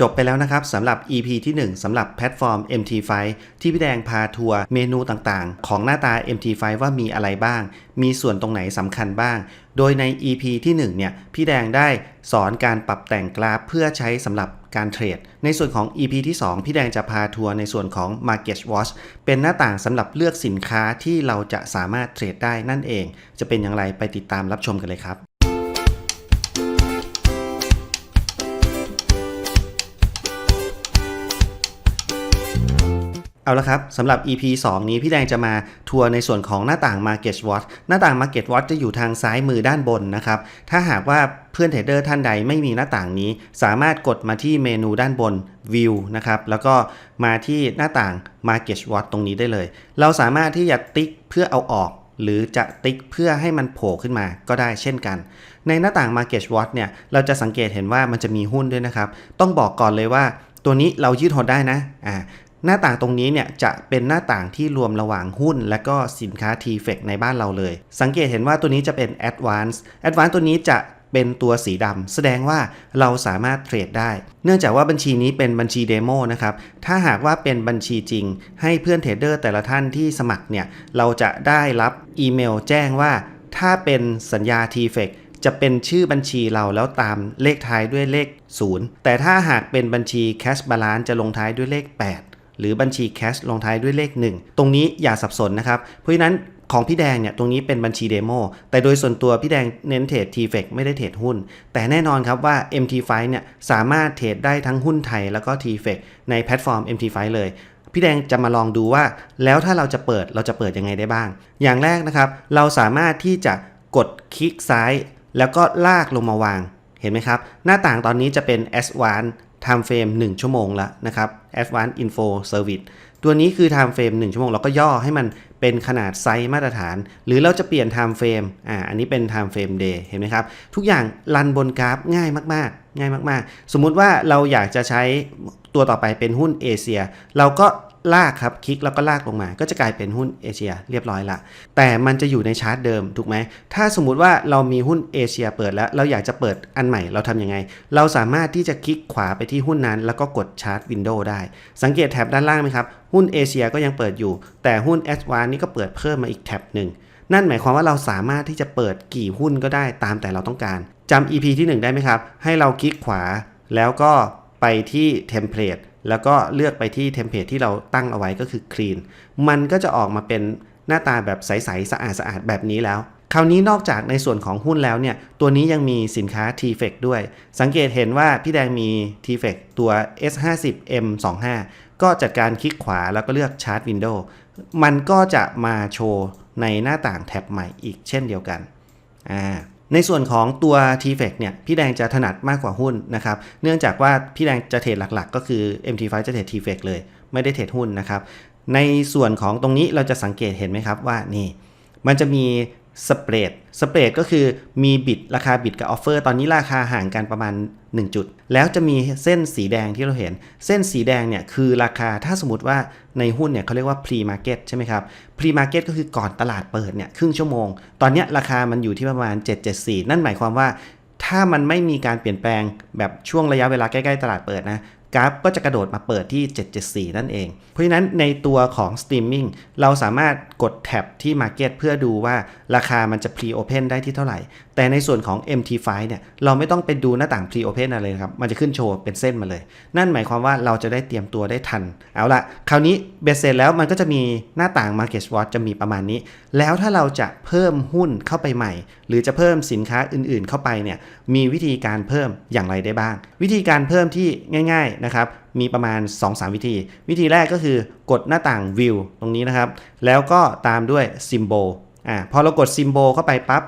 จบไปแล้วนะครับสำหรับ EP ที่ 1สำหรับแพลตฟอร์ม MT5 ที่พี่แดงพาทัวร์เมนูต่างๆ ของหน้าตา MT5 ว่ามีอะไรบ้าง มีส่วนตรงไหนสำคัญบ้าง โดยใน EP ที่1เนี่ยพี่แดงได้สอนการปรับแต่งกราฟเพื่อใช้สำหรับการเทรด ในส่วนของ EP ที่ 2 พี่แดงจะพาทัวร์ในส่วนของ Market Watch เป็นหน้าต่างสำหรับเลือกสินค้าที่เราจะสามารถเทรดได้นั่นเอง จะเป็นอย่างไรไปติดตามรับชมกันเลยครับ เอาละครับสำหรับ EP 2 นี้พี่แดงจะมาทัวร์ในส่วนของหน้าต่าง Market Watch หน้าต่าง Market Watch จะอยู่ทางซ้ายมือด้านบนนะครับ ถ้าหากว่าเพื่อนเทรดเดอร์ท่านใดไม่มีหน้าต่างนี้ สามารถกดมาที่เมนูด้านบน View นะครับ แล้วก็มาที่หน้าต่าง Market Watch ตรงนี้ได้เลย เราสามารถที่จะติ๊กเพื่อเอาออก หรือจะติ๊กเพื่อให้มันโผล่ขึ้นมาก็ได้เช่นกัน ในหน้าต่าง Market Watch เนี่ยเราจะสังเกตเห็นว่ามันจะมีหุ้นด้วยนะครับ ต้องบอกก่อนเลยว่าตัวนี้เรายืดหดได้นะ อ่า หน้าต่างตรงนี้เนี่ยจะเป็นหน้าต่างที่รวมระหว่างหุ้น และก็สินค้า t f e c ในบ้านเราเลย สังเกตเห็นว่าตัวนี้จะเป็น Advance Advance ตัวนี้จะเป็นตัวสีดำแสดงว่าเราสามารถเทรดได้ เนื่องจากว่าบัญชีนี้เป็นบัญชีเดโมนะครับ ถ้าหากว่าเป็นบัญชีจริง ให้เพื่อนเทรดเดอร์แต่ละท่านที่สมัครเนี่ย เราจะได้รับอีเมลแจ้งว่า ถ้าเป็นสัญญา t f e c จะเป็นชื่อบัญชีเราแล้วตามเลขท้ายด้วยเลข 0 แต่ถ้าหากเป็นบัญชี Cash Balance จะลงท้ายด้วยเลข 8 หรือบัญชีแคชลงท้ายด้วยเลข 1 ตรงนี้อย่าสับสนนะครับ เพราะฉะนั้นของพี่แดงเนี่ยตรงนี้เป็นบัญชีเดโมแต่โดยส่วนตัวพี่แดงเน้นเทรด t f e c ไม่ได้เทรดหุ้น แต่แน่นอนครับว่า MT5 เนี่ยสามารถเทรดได้ทั้งหุ้นไทยแล้วก็ t f e c ในแพลตฟอร์ม MT5 เลย พี่แดงจะมาลองดูว่า แล้วถ้าเราจะเปิดเราจะเปิดยังไงได้บ้าง อย่างแรกนะครับ เราสามารถที่จะกดคลิกซ้าย แล้วก็ลากลงมาวางเห็นไหมครับ หน้าต่างตอนนี้จะเป็น S1 time frame 1 ชั่วโมงแล้วนะครับ Advanced Info Service ตัวนี้คือ time frame 1 ชั่วโมง เราก็ย่อให้มันเป็นขนาดไซส์มาตรฐาน หรือเราจะเปลี่ยน time frame อ่าอันนี้เป็น time frame day เห็นไหมครับ ทุกอย่างรันบนกราฟง่ายมาก ๆ ง่ายมาก ๆ สมมุติว่าเราอยากจะใช้ตัวต่อไปเป็นหุ้นเอเชีย เราก็ ลากครับคลิกแล้วก็ลากลงมา ก็จะกลายเป็นหุ้นเอเชียเรียบร้อยละ แต่มันจะอยู่ในชาร์ตเดิมถูกไหม ถ้าสมมุติว่าเรามีหุ้นเอเชียเปิดแล้ว เราอยากจะเปิดอันใหม่เราทำยังไง เราสามารถที่จะคลิกขวาไปที่หุ้นนั้น แล้วก็กดชาร์ตวินโดว์ได้ สังเกตแท็บด้านล่างไหมครับ หุ้นเอเชียก็ยังเปิดอยู่ แต่หุ้นแอดวานนี่ก็เปิดเพิ่มมาอีกแท็บหนึ่งนั่นหมายความว่าเราสามารถที่จะเปิดกี่หุ้นก็ได้ตามแต่เราต้องการจำ EP ที่ 1 ได้ไหมครับ ให้เราคลิกขวาแล้วก็ไปที่เทมเพลต แล้วก็เลือกไปที่เทมเพลตที่เราตั้งเอาไว้ก็คือ clean มันก็จะออกมาเป็นหน้าตาแบบใสๆสะอาดสะอาดแบบนี้แล้ว คราวนี้นอกจากในส่วนของหุ้นแล้วเนี่ย ตัวนี้ยังมีสินค้า t f e c ด้วย สังเกตเห็นว่าพี่แดงมี t f e c ตัว S50M25 ก็จัดการคลิกขวาแล้วก็เลือก Chart Window มันก็จะมาโชว์ในหน้าต่างแท็บใหม่อีกเช่นเดียวกันอ่า ในส่วนของตัว t f e c เนี่ย พี่แดงจะถนัดมากกว่าหุ้นนะครับ เนื่องจากว่าพี่แดงจะเทรดหลักๆ ก็คือ MT5 จะเทรด t f e c เลย ไม่ได้เทรดหุ้นนะครับ ในส่วนของตรงนี้เราจะสังเกตเห็นไหมครับว่านี่ มันจะมี สเปรดสเปรดก็คือมีบิดราคาบิดกับออฟเฟอร์ตอนนี้ราคาห่างกันประมาณ 1 จุด แล้วจะมีเส้นสีแดงที่เราเห็น เส้นสีแดงเนี่ยคือราคาถ้าสมมติว่าในหุ้นเนี่ยเขาเรียกว่า pre market ใช่ไหมครับ pre market ก็คือก่อนตลาดเปิดเนี่ยครึ่งชั่วโมง ตอนนี้ราคามันอยู่ที่ประมาณ 774 นั่นหมายความว่า ถ้ามันไม่มีการเปลี่ยนแปลงแบบช่วงระยะเวลาใกล้ๆตลาดเปิดนะกราฟก็จะกระโดดมาเปิดที่ 774 นั่นเอง เพราะฉะนั้นในตัวของ streaming เราสามารถกดแท็บที่ market เพื่อดูว่าราคามันจะ pre open ได้ที่เท่าไหร่ แต่ในส่วนของ MT5 เนี่ยเราไม่ต้องไปดูหน้าต่าง pre open อะไรเลยครับ มันจะขึ้นโชว์เป็นเส้นมาเลย นั่นหมายความว่าเราจะได้เตรียมตัวได้ทัน เอาละคราวนี้เบสเซแล้วมันก็จะมีหน้าต่าง market watch จะมีประมาณนี้ แล้วถ้าเราจะเพิ่มหุ้นเข้าไปใหม่ หรือจะเพิ่มสินค้าอื่นๆ เข้าไปเนี่ยมีวิธีการเพิ่มอย่างไรได้บ้าง วิธีการเพิ่มที่ง่าย ๆนะครับ มีประมาณ 2-3 วิธี วิธีแรกก็คือกดหน้าต่าง view ตรงนี้นะครับ แล้วก็ตามด้วย symbol อ่าพอเรากด symbol เข้าไปปั๊บ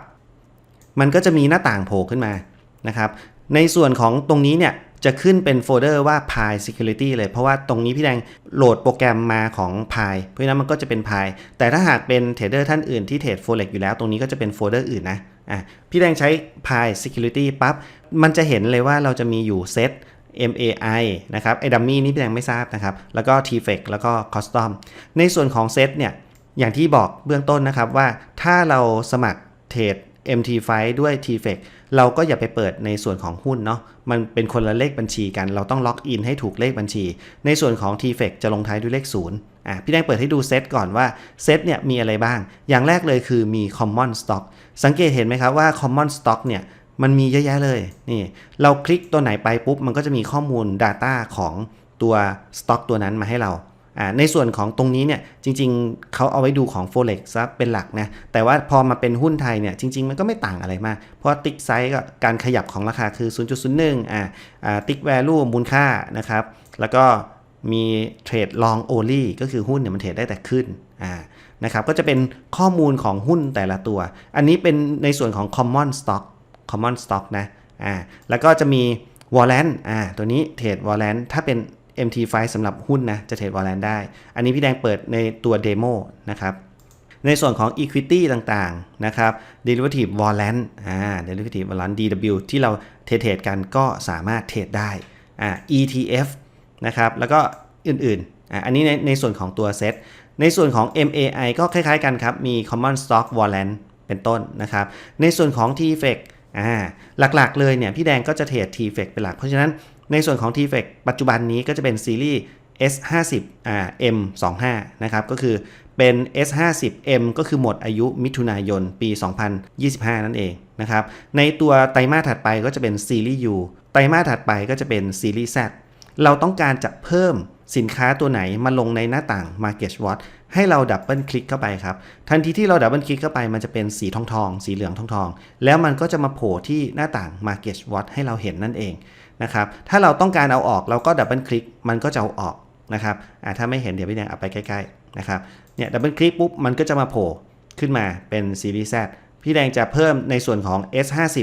มันก็จะมีหน้าต่างโผล่ขึ้นมานะครับ ในส่วนของตรงนี้เนี่ยจะขึ้นเป็นโฟลเดอร์ว่า Pi Security เลย เพราะว่าตรงนี้พี่แดงโหลดโปรแกรมมาของ Pi เพราะฉะนั้นมันก็จะเป็น Pi แต่ถ้าหากเป็นเทรดเดอร์ท่านอื่นที่เทรด Forex อยู่แล้ว ตรงนี้ก็จะเป็นโฟลเดอร์อื่นนะอะพี่แดงใช้ Pi Security ปั๊บมันจะเห็นเลยว่าเราจะมีอยู่เซต MAI นะครับไอ้ดัมมี่นี่พี่แดงไม่ทราบนะครับ แล้วก็ t f e c แล้วก็ Custom ในส่วนของเซตเนี่ย อย่างที่บอกเบื้องต้นนะครับว่าถ้าเราสมัครเทรด MT5 ด้วย TFX เราก็อย่าไปเปิดในส่วนของหุ้นเนาะมันเป็นคนละเลขบัญชีกัน เราต้องล็อกอินให้ถูกเลขบัญชี ในส่วนของ TFX จะลงท้ายด้วยเลข0อะพี่แดงเปิดให้ดูเซตก่อนว่าเซตเนี่ยมีอะไรบ้าง อย่างแรกเลยคือมี Common Stock สังเกตเห็นไหมครับว่า Common Stock เนี่ย มันมีเยอะแยะเลยนี่เราคลิกตัวไหนไปปุ๊บ มันก็จะมีข้อมูล Data ของตัว Stock ตัวนั้นมาให้เราอ่าในส่วนของตรงนี้เนี่ยจริงๆ เขาเอาไว้ดูของ Forex ซะเป็นหลักนะแต่ว่าพอมาเป็นหุ้นไทยเนี่ยจริง ๆ มันก็ไม่ต่างอะไรมาก เพราะติ๊กไซส์ก็การขยับของราคาคือ 0.01อ่าอ่าติ๊กแวลูมูลค่านะครับ แล้วก็มีเทรดลองโอลี่ก็คือหุ้นเนี่ยมันเทรดได้แต่ขึ้นอ่านะครับก็จะเป็นข้อมูลของหุ้นแต่ละตัว อันนี้เป็นในส่วนของ common stock common stock นะอ่าแล้วก็จะมี warrant อ่าตัวนี้เทรด warrant ถ้าเป็น MT5 สำหรับหุ้นนะ จะเทรดวอลเลนได้ อันนี้พี่แดงเปิดในตัวเดโมนะครับในส่วนของ Equity ต่างๆ นะครับ Derivative Warrant อ่า Derivative Warrant DW ที่เราเทรดกันก็สามารถเทรดได้อ่า ETF นะครับ แล้วก็อื่นๆอ่าอันนี้ในในส่วนของตัวเซตในส่วนของ MAI ก็คล้ายๆกันครับ มี Common Stock Warrant เป็นต้นนะครับ ในส่วนของ TFX อ่าหลักๆเลยเนี่ยพี่แดงก็จะเทรด TFX เป็นหลัก เพราะฉะนั้นในส่วนของ TFX ปัจจุบันนี้ก็จะเป็นซีรีส์ S50 อ่า M25 นะครับก็คือเป็น S50M ก็คือหมดอายุมิถุนายนปี 2025 นั่นเองนะครับในตัวไตรมาสถัดไปก็จะเป็นซีรีส์ U ไตรมาสถัดไปก็จะเป็นซีรีส์ Z เราต้องการจะเพิ่ม สินค้าตัวไหนมาลงในหน้าต่าง Market Watch ให้เราดับเบิลคลิกเข้าไปครับ ทันทีที่เราดับเบิลคลิกเข้าไปมันจะเป็นสีทองทองสีเหลืองทองทองแล้วมันก็จะมาโผล่ที่หน้าต่าง Market Watch ให้เราเห็นนั่นเองนะครับถ้าเราต้องการเอาออกเราก็ดับเบิลคลิกมันก็จะเอาออกนะครับถ้าไม่เห็นเดี๋ยวพี่แดงเอาไปใกล้ๆนะครับเนี่ยดับเบิลคลิกปุ๊บมันก็จะมาโผล่ขึ้นมาเป็นซีรีส์ Z พี่แดงจะเพิ่มในส่วนของ S50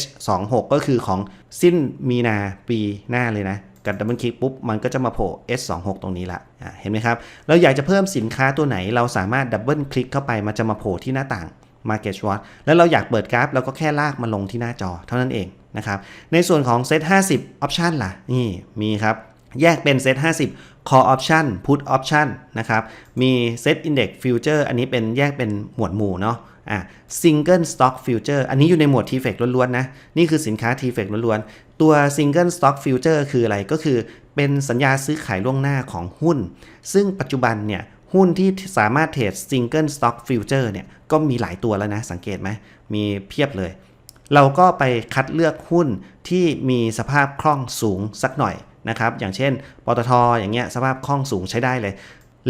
H26 ก็คือของสิ้นมีนาปีหน้าเลยนะ กับดับเบิลคลิกปุ๊บ มันก็จะมาโผล่ S26 ตรงนี้ละอะเห็นไหมครับ เราอยากจะเพิ่มสินค้าตัวไหน เราสามารถดับเบิลคลิกเข้าไป มันจะมาโผล่ที่หน้าต่าง Market Watch แล้วเราอยากเปิดกราฟเราก็แค่ลากมาลงที่หน้าจอเท่านั้นเองนะครับ ในส่วนของ Set 50 Option ล่ะ นี่มีครับแยกเป็น Set 50 Call Option Put Option นะครับ มี Set Index Future อันนี้เป็นแยกเป็นหมวดหมู่เนาะอะ Single Stock Future อันนี้อยู่ในหมวด TFX ล้วนๆนะ นี่คือสินค้า TFX ล้วนๆ ตัว Single Stock Future คืออะไรก็คือ เป็นสัญญาซื้อขายล่วงหน้าของหุ้น ซึ่งปัจจุบันเนี่ยหุ้นที่สามารถเทรด Single Stock Future เนี่ยก็มีหลายตัวแล้วนะ สังเกตไหมมีเพียบเลย เราก็ไปคัดเลือกหุ้นที่มีสภาพคล่องสูงสักหน่อยนะครับ อย่างเช่นปตทอย่างเงี้ยสภาพคล่องสูงใช้ได้เลย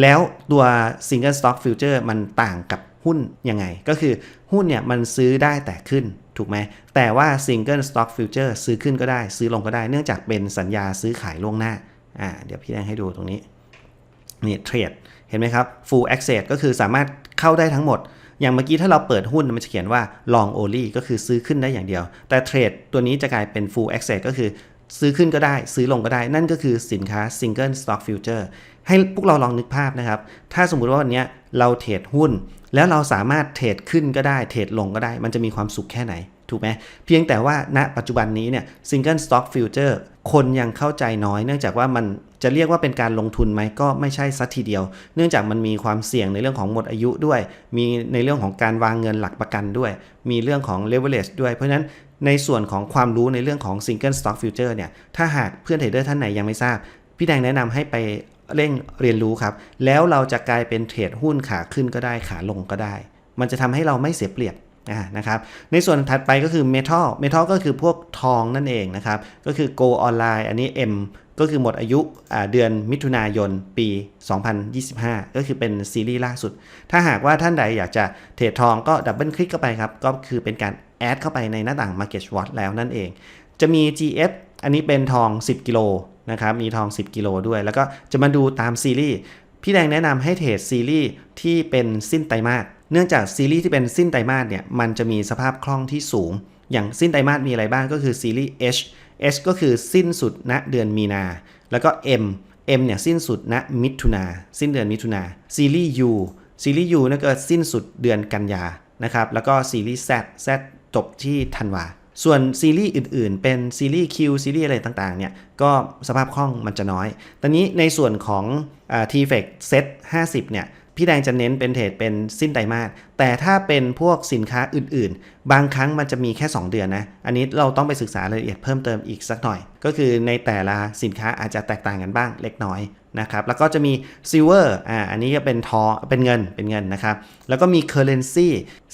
แล้วตัว Single Stock Future มันต่างกับหุ้นยังไง ก็คือหุ้นเนี่ยมันซื้อได้แต่ขึ้น ถูกไหมแต่ว่า Single Stock Future ซื้อขึ้นก็ได้ ซื้อลงก็ได้ เนื่องจากเป็นสัญญาซื้อขายล่วงหน้าอ่าเดี๋ยวพี่แดงให้ดูตรงนี้นี่เทรดเห็นไหมครับ full access ก็คือสามารถเข้าได้ทั้งหมด อย่างเมื่อกี้ถ้าเราเปิดหุ้นมันจะเขียนว่า long only ก็คือซื้อขึ้นได้อย่างเดียว แต่เทรดตัวนี้จะกลายเป็น full access ก็คือซื้อขึ้นก็ได้ ซื้อลงก็ได้ นั่นก็คือสินค้า single stock future ให้พวกเราลองนึกภาพนะครับ ถ้าสมมุติว่าวันนี้เราเทรดหุ้น แล้วเราสามารถเทรดขึ้นก็ได้เทรดลงก็ได้ มันจะมีความสุขแค่ไหน ถูกไหมเพียงแต่ว่าณปัจจุบันนี้เนี่ย single stock future คนยังเข้าใจน้อย เนื่องจากว่ามันจะเรียกว่าเป็นการลงทุนไหมก็ไม่ใช่สัทีเดียว เนื่องจากมันมีความเสี่ยงในเรื่องของหมดอายุด้วย มีในเรื่องของการวางเงินหลักประกันด้วย มีเรื่องของ leverage ด้วย เพราะฉะนั้นในส่วนของความรู้ในเรื่องของ single stock future เนี่ย ถ้าหากเพื่อนเทรดเดอร์ท่านไหนยังไม่ทราบ พี่แดงแนะนำให้ไป เร่งเรียนรู้ครับ แล้วเราจะกลายเป็นเทรดหุ้นขาขึ้นก็ได้ขาลงก็ได้ มันจะทำให้เราไม่เสียเปรียบอ่านะครับ ในส่วนถัดไปก็คือ Metal Metal ก็คือพวกทองนั่นเองนะครับ ก็คือ Go Online อันนี้ M ก็คือหมดอายุเดือนมิถุนายนปี 2025 ก็คือเป็นซีรีส์ล่าสุด ถ้าหากว่าท่านใดอยากจะเทรดทองก็ดับเบิลคลิกเข้าไปครับ ก็คือเป็นการแอดเข้าไปในหน้าต่าง Market Watch แล้วนั่นเอง จะมี GF อันนี้เป็นทอง 10 กิโล นะครับมีทอง 10 กิโลด้วย แล้วก็จะมาดูตามซีรีส์พี่แดงแนะนำให้เทรดซีรีส์ที่เป็นสิ้นไตรมาสเนื่องจากซีรีส์ที่เป็นสิ้นไตรมาสเนี่ยมันจะมีสภาพคล่องที่สูง อย่างสิ้นไตรมาสมีอะไรบ้างก็คือซีรีส์ H H ก็คือสิ้นสุดณเดือนมีนา แล้วก็ M M เนี่ยสิ้นสุดณมิถุนาสิ้นเดือนมิถุนาซีรีส์ U ซีรีส์ U นั่นก็สิ้นสุดเดือนกันยานะครับแล้วก็ซีรีส์ Z Z จบที่ธันวา ส่วนซีรีส์อื่นๆ เป็นซีรีส์ Q ซีรีส์อะไรต่างๆ เนี่ย ก็สภาพคล่องมันจะน้อย ตอนนี้ในส่วนของ t f e c Set 50เนี่ย พี่แดงจะเน้นเป็นเทรดเป็นสิ้นไตรมาส แต่ถ้าเป็นพวกสินค้าอื่นๆ บางครั้งมันจะมีแค่ 2 เดือนนะ อันนี้เราต้องไปศึกษารายละเอียดเพิ่มเติมอีกสักหน่อย ก็คือในแต่ละสินค้าอาจจะแตกต่างกันบ้างเล็กน้อยนะครับ แล้วก็จะมีซิลเวอร์ อ่า อันนี้ก็เป็นทองเป็นเงิน เป็นเงินนะครับ แล้วก็มีเคอร์เรนซี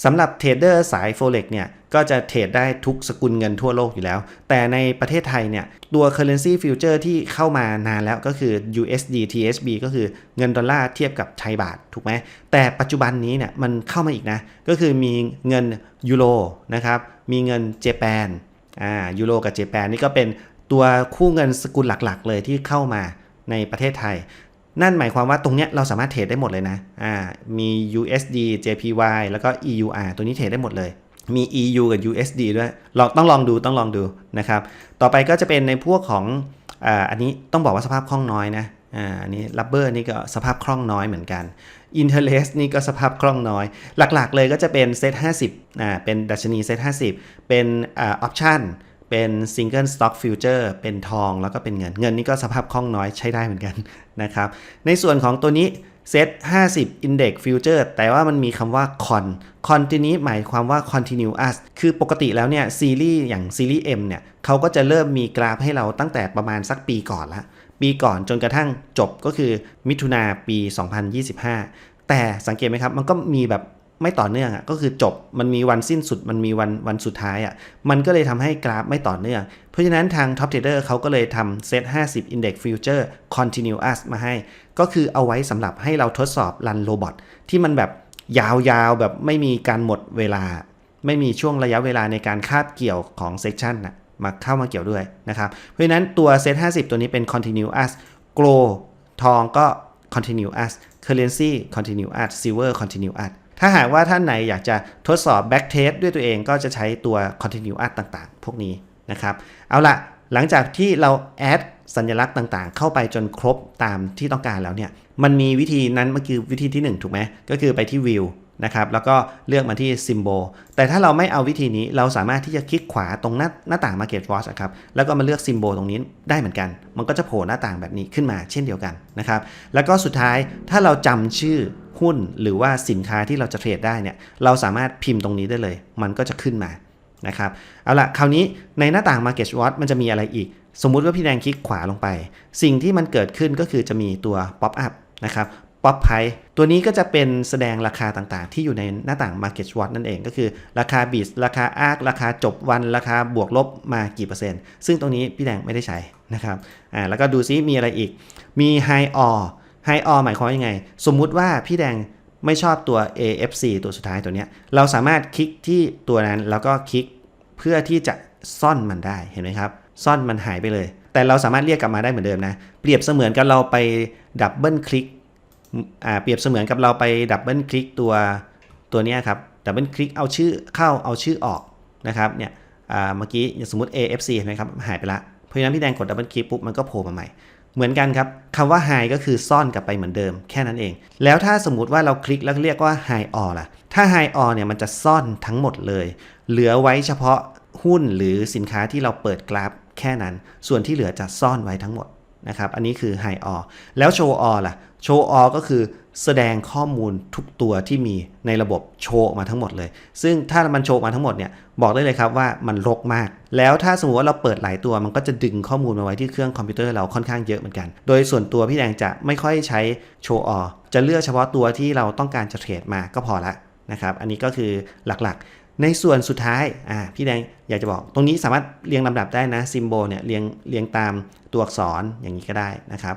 สำหรับเทรดเดอร์สาย Forex เนี่ย ก็จะเทรดได้ทุกสกุลเงินทั่วโลกอยู่แล้ว แต่ในประเทศไทยเนี่ย ตัว currency future ที่เข้ามานานแล้วก็คือ USD TSB ก็คือเงินดอลลาร์เทียบกับไทยบาท ถูกไหม แต่ปัจจุบันนี้เนี่ยมันเข้ามาอีกนะ ก็คือมีเงินยูโรนะครับ มีเงินเจแปน อ่า ยูโรกับเจแปนนี่ก็เป็นตัวคู่เงินสกุลหลักๆ เลยที่เข้ามาในประเทศไทย นั่นหมายความว่าตรงเนี้ยเราสามารถเทรดได้หมดเลยนะ อ่า มี USD JPY แล้วก็ EUR ตัวนี้เทรดได้หมดเลย มี EU กับ USD ด้วยลองต้องลองดูต้องลองดูนะครับ ต่อไปก็จะเป็นในพวกของอ่าอันนี้ต้องบอกว่าสภาพคล่องน้อยนะอ่าอันนี้ rubber นี่ก็สภาพคล่องน้อยเหมือนกัน Interest นี่ก็สภาพคล่องน้อย หลักๆเลยก็จะเป็นเซต50อ่าเป็นดัชนีเซต50 เป็นอ่า option เป็น single stock future เป็นทองแล้วก็เป็นเงิน เงินนี่ก็สภาพคล่องน้อยใช้ได้เหมือนกันนะครับ ในส่วนของตัวนี้ เซต50 index future แต่ว่ามันมีคำว่า con con ตัวนี้หมายความว่า continuous คือปกติแล้วเนี่ยซีรีส์อย่างซีรีส์ M เนี่ยเขาก็จะเริ่มมีกราฟให้เราตั้งแต่ประมาณสักปีก่อนละปีก่อนจนกระทั่งจบก็คือมิถุนาปี 2025 แต่สังเกตไหมครับ มันก็มีแบบไม่ต่อเนื่องอะก็คือจบมันมีวันสิ้นสุดมันมีวันวันสุดท้ายอะมันก็เลยทำให้กราฟไม่ต่อเนื่อง เพราะฉะนั้นทาง Top Trader เขาก็เลยทำเซต50 Index Future Continuous มาให้ ก็คือเอาไว้สำหรับให้เราทดสอบรันโรบอทที่มันแบบยาวๆแบบไม่มีการหมดเวลา ไม่มีช่วงระยะเวลาในการคาบเกี่ยวของเซ c ชันนะมาเข้ามาเกี่ยวด้วยนะครับ เพราะฉะนั้นตัวเซต50 ตัวนี้เป็น continuous grow ทองก็ continuous currency continuous silver continuous ถ้าหากว่าท่านไหนอยากจะทดสอบ back test ด้วยตัวเองก็จะใช้ตัว continuous ต่างๆ พวกนี้นะครับ เอาละหลังจากที่เราแอด สัญลักษณ์ต่างๆ เข้าไปจนครบตามที่ต้องการแล้วเนี่ยมันมีวิธีนั้นเมื่อกี้วิธีที่ 1 ถูกไหมก็คือไปที่ view นะครับแล้วก็เลือกมาที่ symbol แต่ถ้าเราไม่เอาวิธีนี้เราสามารถที่จะคลิกขวาตรงหน้าหน้าต่าง market watch อะครับแล้วก็มาเลือก symbol ตรงนี้ได้เหมือนกัน มันก็จะโผล่หน้าต่างแบบนี้ขึ้นมาเช่นเดียวกันนะครับแล้วก็สุดท้ายถ้าเราจำชื่อหุ้นหรือว่าสินค้าที่เราจะเทรดได้เนี่ยเราสามารถพิมพ์ตรงนี้ได้เลย มันก็จะขึ้นมา นะครับเอาละคราวนี้ในหน้าต่าง Market Watch มันจะมีอะไรอีก สมมุติว่าพี่แดงคลิกขวาลงไป สิ่งที่มันเกิดขึ้นก็คือจะมีตัว Pop Up นะครับ Pop Price ตัวนี้ก็จะเป็นแสดงราคาต่างๆ ที่อยู่ในหน้าต่าง Market Watch นั่นเองก็คือราคาบิสราคาอาร์คราคาจบวันราคาบวกลบมากี่เปอร์เซ็นต์ ซึ่งตรงนี้พี่แดงไม่ได้ใช้นะครับอ่าแล้วก็ดูซิมีอะไรอีกมี High All High All หมายความว่ายังไง สมมุติว่าพี่แดง ไม่ชอบตัว AFC ตัวสุดท้ายตัวเนี้ยเราสามารถคลิกที่ตัวนั้นแล้วก็คลิกเพื่อที่จะซ่อนมันได้เห็นไหมครับ ซ่อนมันหายไปเลย แต่เราสามารถเรียกกลับมาได้เหมือนเดิมนะ เปรียบเสมือนกับเราไปดับเบิลคลิกอ่าเปรียบเสมือนกับเราไปดับเบิลคลิกตัวตัวเนี้ยครับดับเบิลคลิกเอาชื่อเข้าเอาชื่อออกนะครับเนี่ยอ่าเมื่อกี้สมมติ AFC เห็นไหมครับหายไปละเพราะฉะนั้นพี่แดงกดดับเบิลคลิกปุ๊บมันก็โผล่มาใหม่ เหมือนกันครับคำว่า high ก็คือซ่อนกลับไปเหมือนเดิมแค่นั้นเอง แล้วถ้าสมมติว่าเราคลิกแล้วเรียกว่า high all ล่ะ ถ้า high all เนี่ยมันจะซ่อนทั้งหมดเลย เหลือไว้เฉพาะหุ้นหรือสินค้าที่เราเปิดกราฟแค่นั้น ส่วนที่เหลือจะซ่อนไว้ทั้งหมดนะครับ อันนี้คือ high all แล้ว show all ล่ะ show all ก็คือ แสดงข้อมูลทุกตัวที่มีในระบบโชว์ออกมาทั้งหมดเลย ซึ่งถ้ามันโชว์ออกมาทั้งหมดเนี่ยบอกได้เลยครับว่ามันรกมาก แล้วถ้าสมมติว่าเราเปิดหลายตัวมันก็จะดึงข้อมูลมาไว้ที่เครื่องคอมพิวเตอร์เราค่อนข้างเยอะเหมือนกัน โดยส่วนตัวพี่แดงจะไม่ค่อยใช้โชว์ออจะเลือกเฉพาะตัวที่เราต้องการจะเทรดมาก็พอละนะครับ อันนี้ก็คือหลักๆ ในส่วนสุดท้ายอ่าพี่แดงอยากจะบอกตรงนี้สามารถเรียงลำดับได้นะซิมโบลเนี่ยเรียงเรียงตามตัวอักษรอย่างนี้ก็ได้นะครับ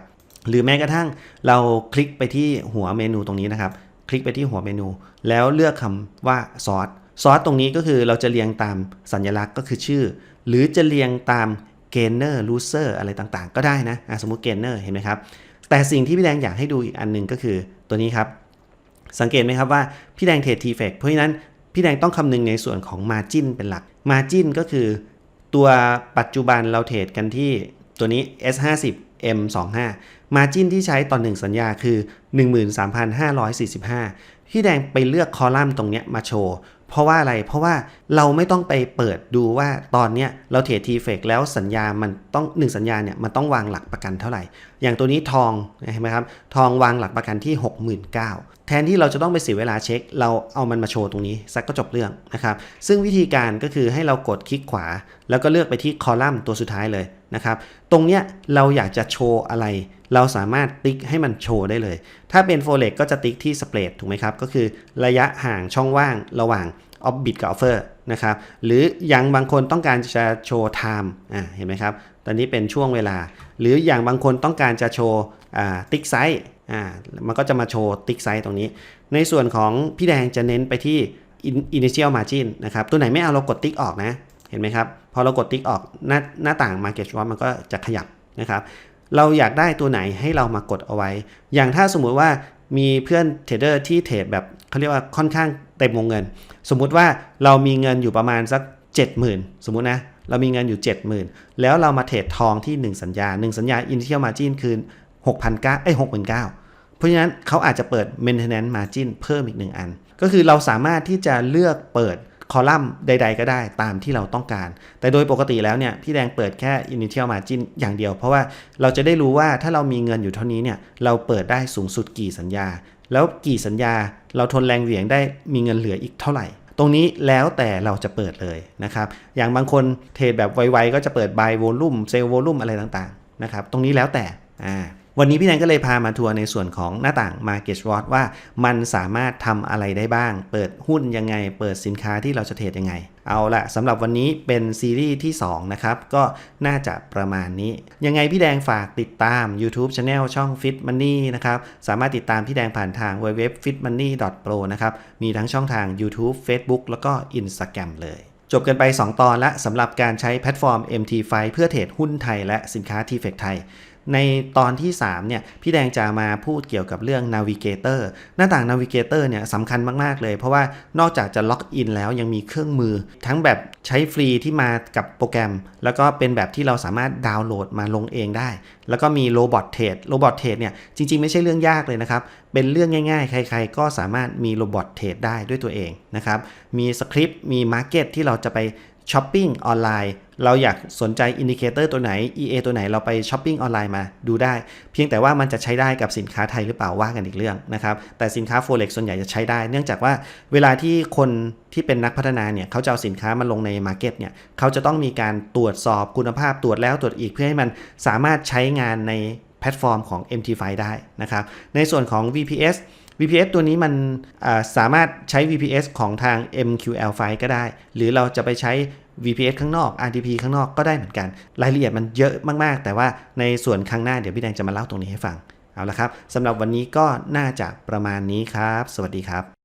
หรือแม้กระทั่งเราคลิกไปที่หัวเมนูตรงนี้นะครับ คลิกไปที่หัวเมนู แล้วเลือกคำว่าซอสซอสตรงนี้ก็คือเราจะเรียงตามสัญลักษณ์ก็คือชื่อ หรือจะเรียงตามเกนเนอร์ลูเซอร์อะไรต่างๆ ก็ได้นะะสมมุติเกนเนอร์เห็นไหมครับ แต่สิ่งที่พี่แดงอยากให้ดูอีกอันหนึ่งก็คือตัวนี้ครับ สังเกตไหมครับว่าพี่แดงเทรดทีเฟกเพราะฉะนั้นพี่แดงต้องคำนึงในส่วนของ Margin เป็นหลัก Margin ก็คือ ตัวปัจจุบันเราเทรดกันที่ตัวนี้ S50 M25 Margin ที่ใช้ต่อ1สัญญาคือ 13,545 พี่แดงไปเลือกคอลัมน์ตรงนี้มาโชว์เพราะว่าอะไร เพราะว่าเราไม่ต้องไปเปิดดูว่าตอนเนี้ยเราเทรดทีเฟกแล้วสัญญามันต้อง1สัญญาเนี่ยมันต้องวางหลักประกันเท่าไหร่ อย่างตัวนี้ทองเห็นไหมครับทองวางหลักประกันที่ 69,000แทนที่เราจะต้องไปเสียเวลาเช็ค เราเอามันมาโชว์ตรงนี้สักก็จบเรื่องนะครับซึ่งวิธีการก็คือให้เรากดคลิกขวา แล้วก็เลือกไปที่คอลัมน์ตัวสุดท้ายเลยนะครับตรงเนี้ยเราอยากจะโชว์อะไร เราสามารถติ๊กให้มันโชว์ได้เลย ถ้าเป็น Forex ก็จะติ๊กที่ spread ถูกไหมครับก็คือระยะห่างช่องว่างระหว่าง off bid กับ offer นะครับหรืออย่างบางคนต้องการจะโชว์ time อ่าเห็นไหมครับ ตอนนี้เป็นช่วงเวลา หรืออย่างบางคนต้องการจะโชว์อ่าติ๊กไซส์อ่ามันก็จะมาโชว์ติ๊กไซส์ตรงนี้ ในส่วนของพี่แดงจะเน้นไปที่ initial margin นะครับตัวไหนไม่เอาเรากดติ๊กออกนะเห็นไหมครับพอเรากดติ๊กออกหน้าหน้าต่าง market swap มันก็จะขยับนะครับเราอยากได้ตัวไหนให้เรามากดเอาไว้ อย่างถ้าสมมุติว่ามีเพื่อนเทรดเดอร์ที่เทรดแบบเขาเรียกว่าค่อนข้าง ต็มวงเงิน สมมุติว่าเรามีเงินอยู่ประมาณสัก 70,000 สมมุตินะ เรามีเงินอยู่ 70,000 แล้วเรามาเทรดทองที่ 1 สัญญา 1 สัญญา initial margin คือ6,900เอ้ย69,000 เพราะฉะนั้นเขาอาจจะเปิด maintenance margin เพิ่มอีก 1 อัน ก็คือเราสามารถที่จะเลือกเปิดคอลัมน์ใด ๆ ก็ได้ตามที่เราต้องการ แต่โดยปกติแล้วเนี่ยพี่แดงเปิดแค่ initial margin อย่างเดียว เพราะว่าเราจะได้รู้ว่าถ้าเรามีเงินอยู่เท่านี้เนี่ยเราเปิดได้สูงสุดกี่สัญญา แล้วกี่สัญญาเราทนแรงเหวี่ยงได้มีเงินเหลืออีกเท่าไหร่ ตรงนี้แล้วแต่เราจะเปิดเลยนะครับ อย่างบางคนเทรดแบบไวๆก็จะเปิด buy volume sell volume อะไรต่างๆนะครับ ตรงนี้แล้วแต่อ่า วันนี้พี่แนนก็เลยพามาทัวร์ในส่วนของหน้าต่าง Market Watch ว่ามันสามารถทำอะไรได้บ้าง เปิดหุ้นยังไง เปิดสินค้าที่เราจะเทรดยังไง เอาละสำหรับวันนี้เป็นซีรีส์ที่ 2 นะครับ ก็น่าจะประมาณนี้ ยังไงพี่แดงฝากติดตาม YouTube Channel ช่อง Fit Money นะครับ สามารถติดตามพี่แดงผ่านทาง www.fitmoney.pro นะครับ มีทั้งช่องทาง YouTube Facebook แล้วก็ Instagram เลยจบกันไป 2 ตอนละสำหรับการใช้แพลตฟอร์ม MT5 เพื่อเทรดหุ้นไทยและสินค้า t f e c ไทย ในตอนที่ 3 เนี่ย พี่แดงจะมาพูดเกี่ยวกับเรื่อง Navigator หน้าต่าง Navigator เนี่ยสำคัญมากๆเลย เพราะว่านอกจากจะล็อกอินแล้วยังมีเครื่องมือ ทั้งแบบใช้ฟรีที่มากับโปรแกรม แล้วก็เป็นแบบที่เราสามารถดาวน์โหลดมาลงเองได้ แล้วก็มีโรบอทเทรดโรบอทเทรดเนี่ยจริงๆ ไม่ใช่เรื่องยากเลยนะครับ เป็นเรื่องง่าย ๆ ใคร ๆ ก็สามารถมีโรบอทเทรดได้ด้วยตัวเองนะครับมีสคริปต์มีมาร์เก็ตที่เราจะไปช้อปปิ้งออนไลน์ เราอยากสนใจอินดิเคเตอร์ตัวไหน EA ตัวไหนเราไปช้อปปิ้งออนไลน์มาดูได้ เพียงแต่ว่ามันจะใช้ได้กับสินค้าไทยหรือเปล่าว่ากันอีกเรื่องนะครับแต่สินค้า Forex ส่วนใหญ่จะใช้ได้ เนื่องจากว่าเวลาที่คนที่เป็นนักพัฒนาเนี่ยเขาจะเอาสินค้ามาลงในมาร์เก็ตเนี่ยเขาจะต้องมีการตรวจสอบคุณภาพตรวจแล้วตรวจอีกเพื่อให้มันสามารถใช้งานในแพลตฟอร์มของ MT5 ได้นะครับในส่วนของ VPS VPS ตัวนี้มันสามารถใช้ VPS ของทาง MQL5 ก็ได้ หรือเราจะไปใช้ VPS ข้างนอก RTP ข้างนอกก็ได้เหมือนกัน รายละเอียดมันเยอะมากๆ แต่ว่าในส่วนข้างหน้าเดี๋ยวพี่แดงจะมาเล่าตรงนี้ให้ฟัง เอาละครับสำหรับวันนี้ก็น่าจะประมาณนี้ครับ สวัสดีครับ